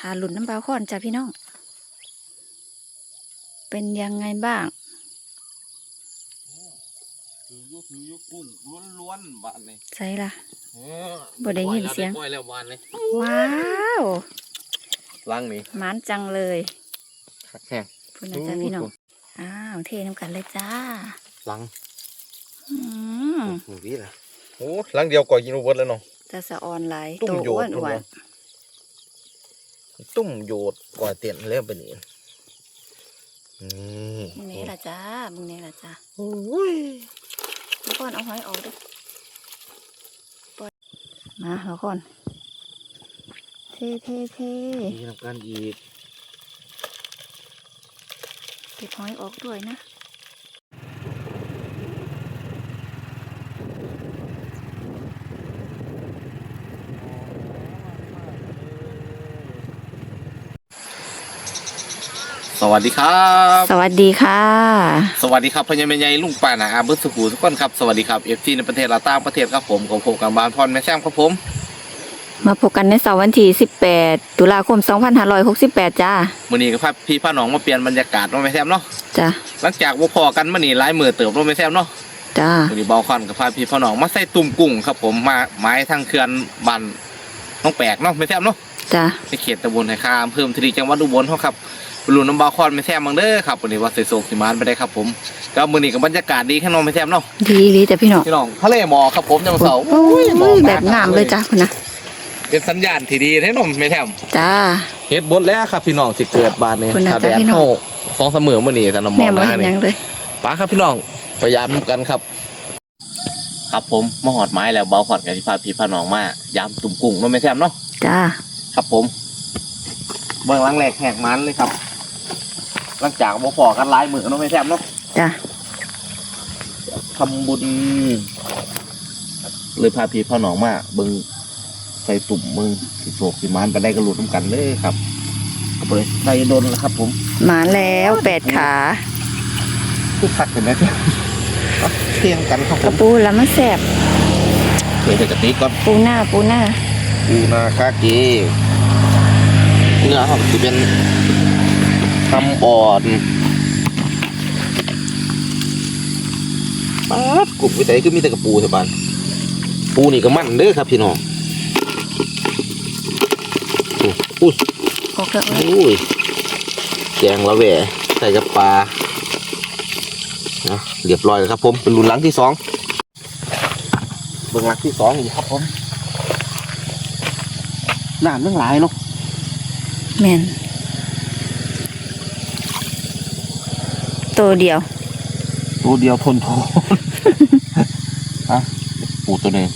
หาหลุนน้ำปลาข้อนจ้ะพี่น้อง เป็นยังไงบ้างถือยุถือยุกุ้งล้วนๆบ้านนี่ใช่ละเออบ่ได้ยินเสียงปล่อยแล้วบ้านนี่ว้าวล้างนี่หมานจังเลยคักแห้งพูดนะจ๊ะพี่น้องอ้าวเทน้ำกันเลยจ้าล้างอืมหมูพี่ล่ะโอ้ล้างเดียวก่อยกินอุบลแล้วเนาะจะสะออนไลน์ตุ้โตมโยอ้ดวนอ้วน ตุ่มโยดก่อยเตียนแล้วไปนี่นี่นี่ล่ะจ้ามึงนี่ล่ะจ้าโอ้ยแล้วก่อนเอาหอยออกด้วยปล่อยมาแล้วก่อนเทเทเทมีน้ำกันอีกเก็บหอยออกด้วยนะ สวัสดีครับ สวัสดีค่ะ สวัสดีครับพญาเมยใหญ่ลุงป่านาอาเบิร์ตสุขูทุกคนครับสวัสดีครับเอฟซีในประเทศและต่างประเทศครับผมกับผมกับบ้านพรแม่แซมครับผม มาพบกันในเสาร์วันที่18 ตุลาคม 2568 จ้ามื่อนี้ก็พาพี่พาน้องมาเปลี่ยนบรรยากาศเนาะแม่แซมเนาะจ้าหลังจากว่าพอกันมื่อนี้หลายมือเติบเนาะแม่แซมเนาะจ้ามื่อนี้เบาคอนกับพาพี่พาน้องมาใส่ตุ่มกุ้งครับผมมาไม้ทางเขื่อนบันน้องแปลกเนาะแม่แซมเนาะจ้าในเขตตำบลไหคาอำเภอเมืองทรีจังหวัดอุบลเฮาครับ รุ่นน้ำบาคอนแม่แซมบังเด้อครับวันนี้ว่าใส่โศกสิมานไปได้ครับผมก็มื่อนี้กับบรรยากาศดีข้างนอกแม่แซมเนาะดีดีจ้ะพี่น้องพี่น้องทะเลหมอกครับผมยังเสาโอ้ยหมอกหนแบบงามเลยจ้าคุณนะเป็นสัญญาณที่ดีให้นมแม่แซมจ้าเฮ็ดบดแล้วครับพี่น้องสิเกิดบานนี้คุณน่ะถ้าจ๊ะแดดพี่น้องเข้าสองเสมอมื่อนี้แต่น้ำมอแม่งมามาเห็นนี่ยังเลยป้าครับพี่น้องพยายามกันครับครับผมมาหอดไม้แล้วเบาหอดกับที่พาพี่พาน้องมายามตุ่มกุ้งเนาะแม่แซมเนาะจ้าครับผมเบื้องหลังแหลกแหกมันเลยครับ หลังจากบ่พอกันหลายมือเนาะแม่แซมเนาะจ้าทำบุญเลยพาพี่พาน้องมาเบิ่งใส่ตุ่มมือสิโศกสิมานไปได้กระหลุดน้ำกันเลยครับก็เลยใส่โดนแล้วครับ ผมมาแล้วแปดขาทุกพักเห็นไหมครับเที่ยงกันครับกผระมปูแล้วมันแสบเดี๋ยวจะกระติกก่อนปูหน้าปูหน้า ปูนาคาเกเนื้อหอมจะเป็น ทำอ่อนป๊าดกลุ่มวิจัยคือมีแต่กระปูใช่ปานปูนี่ก็มันเด้อครับพี่น้องโอ้อุ้ยออกแล้วอุ้ยแกงละแหวใส่กับปลานะเรียบร้อยแล้วครับ ผมเป็นรุ่นหลังที่สองเบื้องหลังที่สองอยู่ครับผมน้ำเรื่องหลายเนาะแมน ตัวเดียว ตัวเดียวทนทนฮะปูตัวหนึ่ง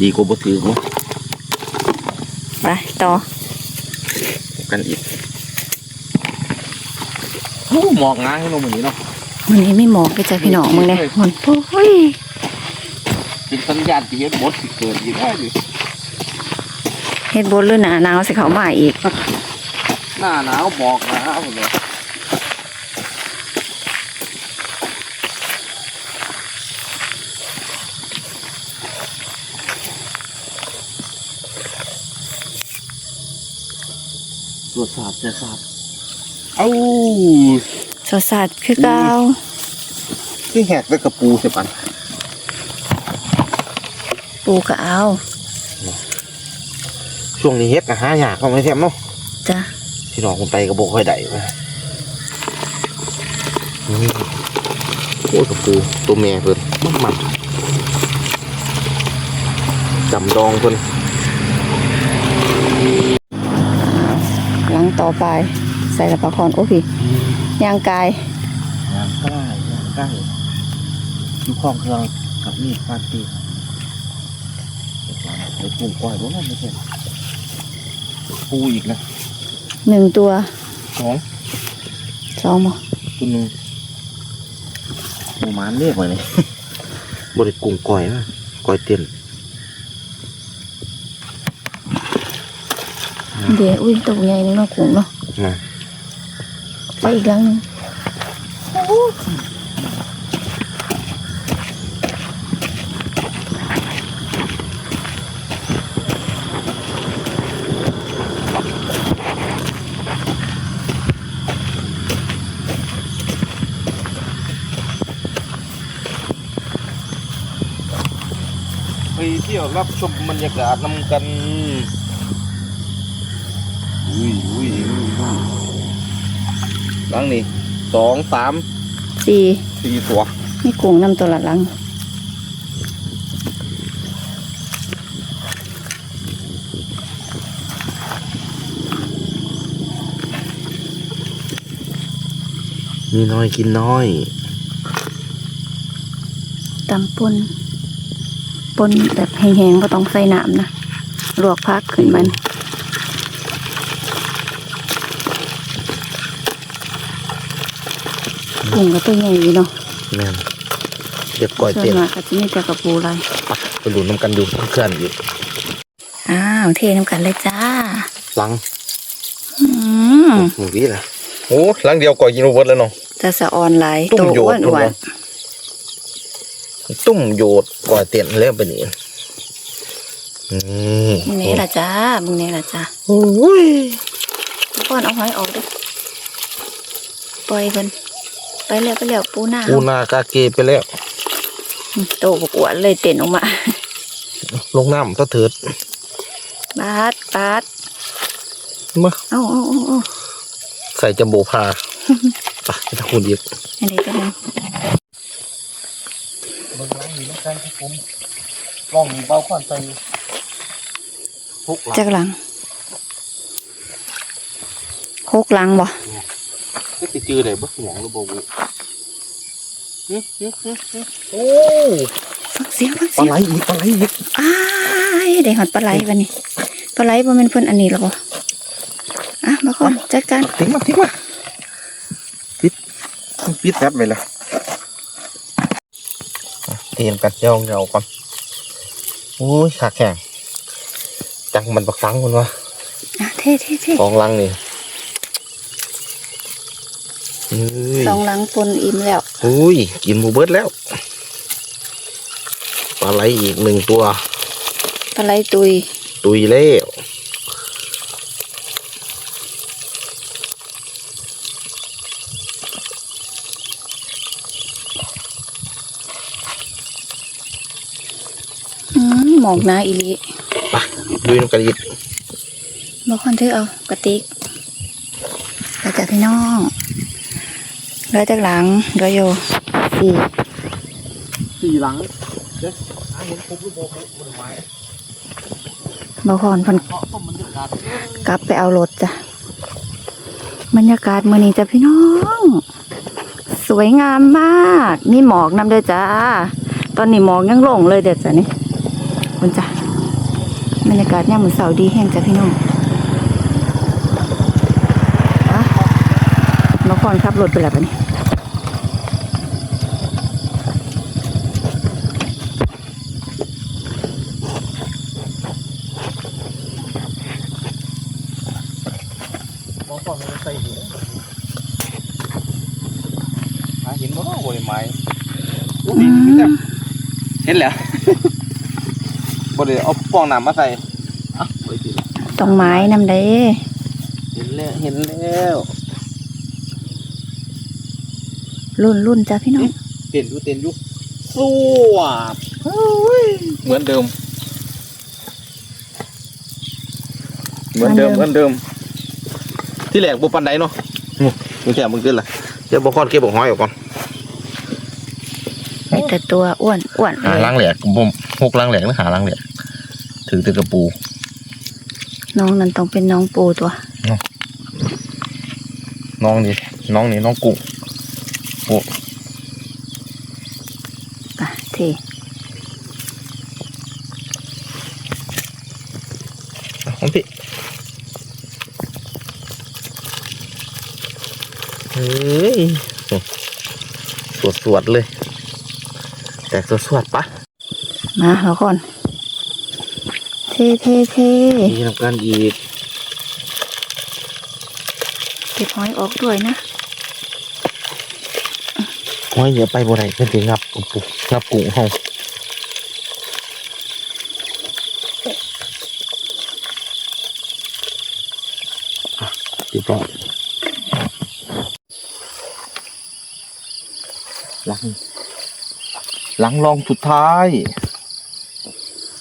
ดีกว่าบ่ถือมั้งไปต่อกันอีกโอ้หมอกงาให้ลงแบบนี้เนาะวันนี้ไม่หมอกเลยจ้ะพี่น้องมึงเนี่ยมันโอ้ยเป็นสัญญาณที่เห็นบดสิเกิดอีกได้ดิเฮ็ดบนหรือหนาหนาวสิเขามาอีก หน้าหนาวหมอกหนาผมเลย ตรวจสอบตรวจสอบเอ้าสดสัดคือเก่าที่แหกด้วยกระปูใช่ปันปูก็เอา ช่วงนี้เฮ็ดก็หายากเข้าไม่แซ่บเนาะจ้ะพี่น้องคนไปก็บอกค่อยได้นะนี่โอ้ยกระปูตัวแม่เพิ่นมันมันจำดองเพิ่นหลัง ต่อไป ใส่ละปลาคอนโอ้พี่ย่างกายยางใกล้ยางใกล้อยู่ข้องเครื่องกับมีดฟาดตีไอ้ปูก้อยรู้ว่าไม่ใช่ปูอีกนะหนึ่งตัวสองสองหมอตัวหนึ่งปูหมานเรียกไว้เลยบริกุ้งก้อยนะก้อยเตียน เดี๋ยวอุ้ยตัวใหญ่นึงเนาะขุงเนาะไปอีกครั้นงไปเที่ยวรับชมบรรยากาศนำกัน อุ้ยอุ้ยหลังนี่สองสามสี่สี่ตัวมีกุ้งนำตัวละหลังมีน้อยกินน้อยตำปนปนแบบแห้งๆก็ต้องใส่น้ำนะลวกพักขึ้นมัน กุ้งก็ตัวใหญ่อยู่เนาะแม่นเรียบก้อยส่วเตีนยนมากก็จะมีแต่กระปูลายไปดูน้ำกันดูเพื่อนอยู่อ้าวเทน้ำกันเลยจ้าหลังอืมหมูวี่ละโอ้หลังเดียวก่อยกินโรเบิร์ตแล้วเนาะจะสะออนหลายตุ้ตัมวโยอ้ดวนตุ้มอ้วโยนดตุ่มโยดก่อยเตียนเริ่มไปนี่อืมมึงนี้ล่ะจ้ามึงนี้ล่ะจ้าโอ้ยป้อนเอาหอยออกดิปล่อยเพิ่น ไปแล้วไปแล้วปูหน้าปูนากาเกไปแล้ว โตบกอ้วนเลยเต้นออกมา ลงน้ำตะเถิดบาดบาดมาเอาเอาเอาเอาใส่จัมโบพาไปไปทางคุณอีกอันนี้ก็ได้เบิ่งล้างมีน้ำกันครับผมลองมีเบาควันใส่ทุกหลังจักหลังหกหลังบ่ ก็ติจือได้บ่หยังหรือบ่บุหึหึหึหึโอ้ฟังเสียงฟังปลาเสียงไหลอีกปลาไหลอีกอ้ายได้หอดปลาไหลบัดนี้ปลาไหลบ่แม่นเพิ่นอันนี้หรอบ่อะมาก่อนจัดการทิ้งมาทิ้งมาปิดปิดแป๊บไปละเตรียมกันเจ้าเงาก่อนโอ้ยขาแข็งจังมันบักฟังคนวะอะเท่เท่เท่สองลังนี่เฮ้ย สองหลังปนอิ่มแล้วอุ้ยกินหมูเบิดแล้วปลาไหลอีกหนึ่งตัวปลาไหลตุย ตุยแล้วอืมหมอกหนาอีหลีไปดูน้ำกันอีกบ่ค่อนถือเอากระติกแล้วจากพี่น้อง เหลือจากหลังเหลืออยู่สี่สี่หลังเด้อหาเห็นครบหรือบ่ครบบนไม้บ่ค่อนเพิ่นเพราะต้มมันจะกัดกลับไปเอารถจ้ะบรรยากาศมื้อนี้จ้ะพี่น้อง สวยงามมาก มีหมอกนำเด้อจ้า ตอนนี้หมอกยังลงเลยเด้อจ้ะนี่คุณจ้ะบรรยากาศยามมื้อเช้าดีแห้งจ้ะพี่น้องอะมาค่ อนขับรถไปแล้วบัดนี้มองก่อนมันใส่อยู่หาเห็นบ่เนาะบนไม้โอ้ยนี่แต่เห็นแล้วบ่ได้เอาป้องน้ำมาใส่อะไปสิต้องไม้นำเด้เห็นแล้วเห็นแล้ว รุ่นรุ่นจ้ะพี่น้องเต้นอยู่เต้นอยู่สวบเหมือนเดิม เหมือนเดิมเหมือนเดิม ที่แหลกบุปันไดเนาะนี่มึงแค่มึงขึ้นละเดี๋ยวบอคอนเก็บบอกห้อยออกก่อนมีแต่ตัวอ้วนอ้วนเลหายล้างแหลกผมหกล้างแหลกหรือหาล้างแหลกถือแตะกระปู น้องนั่นต้องเป็นน้องปูตัวน้องนี่น้องนี่น้องกุ้ง โอ้อะเทของพี่เฮ้ยสวดสวดๆเลย แตกสวดสวดๆปะมาแล้วก่อนเทเทเทมีทำการอีกเก็บหอยออกด้วยนะ ห้อยเดี๋ยไปบ่ได้เพิ่นสิงับกุ้งปูงับกุ้งเฮาอะเรียบร้อยหลังหลังรองสุดท้าย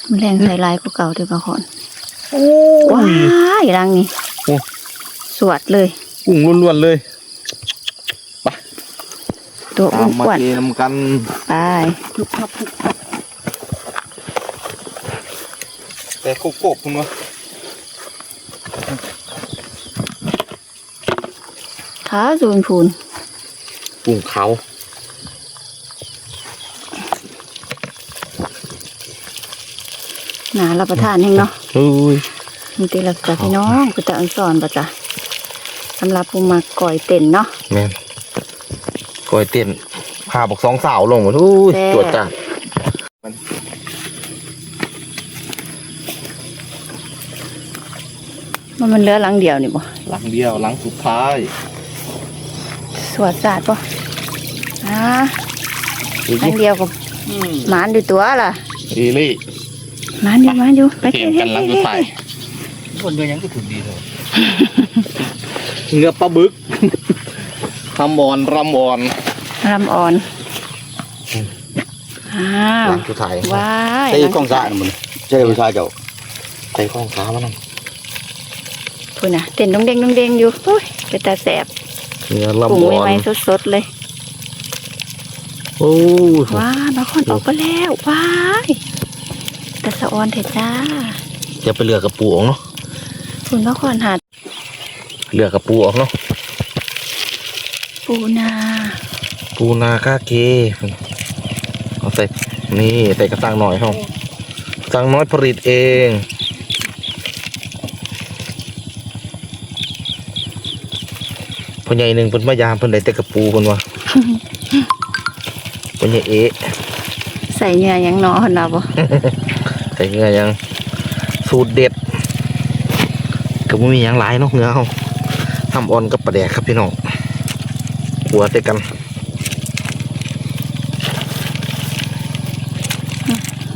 มันแรงใส่ลายกว่าเก่าเด้อปลางคนว้ายรังนี่ โอ้ สวดเลย กุ้งล้วนๆเลย ตัวอ้ตามมาวนเทน้ำกันๆไปแต่โคกๆคุณวะขาจูนพูนกุ้งเขาหนารับประทานแห้งเนาะเฮ้ยมีตีลักจ้ะพี่น้องก็จะอันสอนปะจ้ะสำหรับผู้มาก่อยเต็นเนาะ แม่นก้อยเต้นพาบอกสองสาวลงมาทุยแซ่บตรวจจ้ามันมันเหลือหลังเดียวนี่บ่หลังเดียวหลังสุดท้าย สวดศาสตร์ป่ะอ่าหลังเดียวกับหมานดูตัวล่ะอีลี่หมานอยู่หมานอยู่ไปเห็นกันหลังสุดท้ายคนเดียวยังก็ถึงดีเลยเงือปลาบึก ทำบอนรำบอนรำอ่อนอ้าวหลังสุดท้ายว้ายใช่ข้องสะอันมันใช่ผู้ชายเจ้าใส่ข้องขามันนั่นพูดนะเต้นดงเด้งดงเด้งอยู่โอ้ยเป็นตาแสบเนื้อปรุงลำบอใหนม่ๆสดๆเลยโอ้ยว้าบางคนออกไปแล้วว้ายตาสะออนเถอะจ้าจะไปเลือกกระปูออกเนาะคุณบางคนหาเลือกกระปูออกเนาะ ปูนา ปูนาคาเกเอาใส่นี่ใส่กระสังหน่อยเฮาสังน้อยผลิตเองพ่อใหญ่หนึ่งเพิ่นมายามเพิ่นได้แต่กระปูเพิ่นว่าพ่อใหญ่เอ๊ะใส่เนื้อหยังหนอคนเราบ่ใส่เงือยัง สูตรเด็ดก็บ่มีหยังหลายเนาะเงือเฮาทำอ่อนกับปลาแดกครับพี่น้อง หัวใส่กัน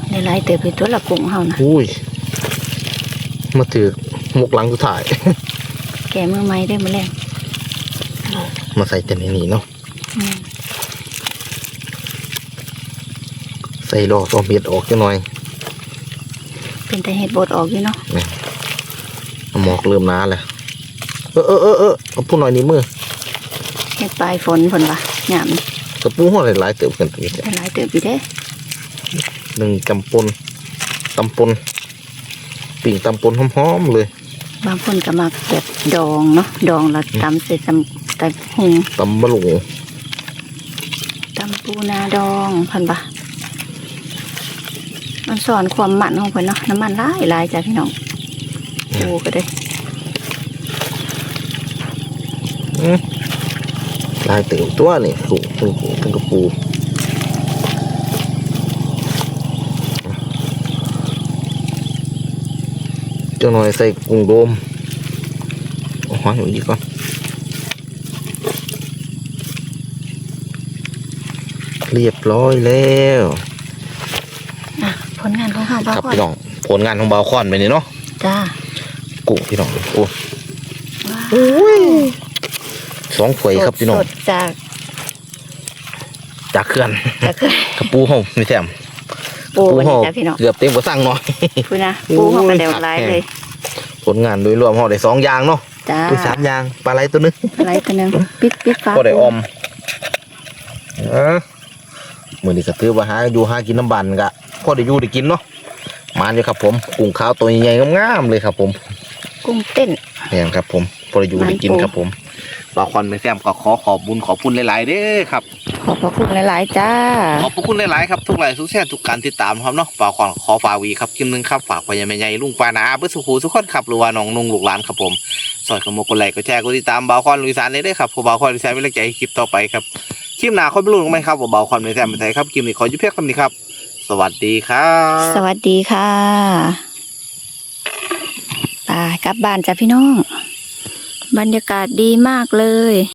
ในลายๆเติบไปตัวละกุ้งเฮานะอุ้ย มาถือหมกหลังสุดท้าย แกมือไม้ได้มาแล้วมาใส่แต่ในนี้เนาะอืมใส่ดอกตัวเม็ดออกจังหน่อย เป็นแต่เห็ดบดออกอยู่เนาะหมอกเริ่มหนาแล้วเออเออเออเออเอาพูดหน่อยนี้มือ เห็ดปลายฝนผลปะหยามกระปูหัวหลายๆเติบกันตัวนี้แต่หลายเติบอยู่เด้หนึ่งจำปนตำปนปิ่งตำปนหอมๆเลย บางคนก็มักแบบดองเนาะดองแล้วตำใส่ตำตำหุงตำบะหลงตำปูนาดองพันปะมันสอนความมันของเพิ่นเนาะน้ำมันหลายหลายจ้ะพี่น้องปูก็ได้ายเติบตัวนี่สูงถึงถึงกระปูเจ้าหน่อยใส่กุ้งโดมเอาหอยอยู่ดีก่อนเรียบร้อยแล้วอะผลงานของเฮาบ้าครับก่อนพี่น้องผลงานของบาวคอนไปนี่เนาะจ้ากุ้งพี่น้องโอ้ว้าว สองถ้วยครับพี่น้องสดๆจาก จากเขื่อนจากคือกระปูห้องมีแซมปูนี่ห้องจ้ะพี่น้องเกือบเต็มกว่าสั่งหน่อยพูดนะปูเฮาก็เดวหลายเลย ผลงานโดยรวมห้องได้สองอย่างเนาะจ้าตัวสามอย่างปลาไหลตัวหนึงอะไรตัวหนึงปิดปิดฟ้าก็ได้ออมเออมือนี้ก็ถือว่าหาอยู่หากินน้ำบันกะพอได้อยู่ได้กินเนาะมานอยู่ครับผมกุ้งขาวตัวใหญ่ๆงามๆเลยครับผม กุ้งเต้นเนี่ยครับผมพอได้อยู่ได้กินมันปูครับผม บาวคอนไม่แซมก็ขอขอบบุญขอบคุณหลาย ๆเด้อครับ ขอบพระคุณหลายๆจ้า ขอบพระคุณหลาย ๆ ครับ ทุกไลค์ทุกแชร์ทุกการติดตามครับเนาะฝากขอขอฝากวีครับคลิปหนึงครับฝากไปยังแม่ใหญ่ลุงปานาเพื่อสุขูทุกคนครับหรือว่าน้องนุ่งลูกหลานครับผมสอดกระโมกดไลค์กดแชร์กดติดตามบาวคอนลุยสานได้ด้วยครับผมบาวคอนลุยสานเป็นแรงใจให้คลิปต่อไปครับคลิปหน้าค่อยไปลุ้นกันไหมครับว่าบาวคอนไม่แซมเป็นไงครับคลิปนี้ขอยุบเพียงคำนี้ครับ สวัสดีครับสวัสดีค่ะไปกลับบ้านจ้ะพี่น้อง บรรยากาศดีมากเลย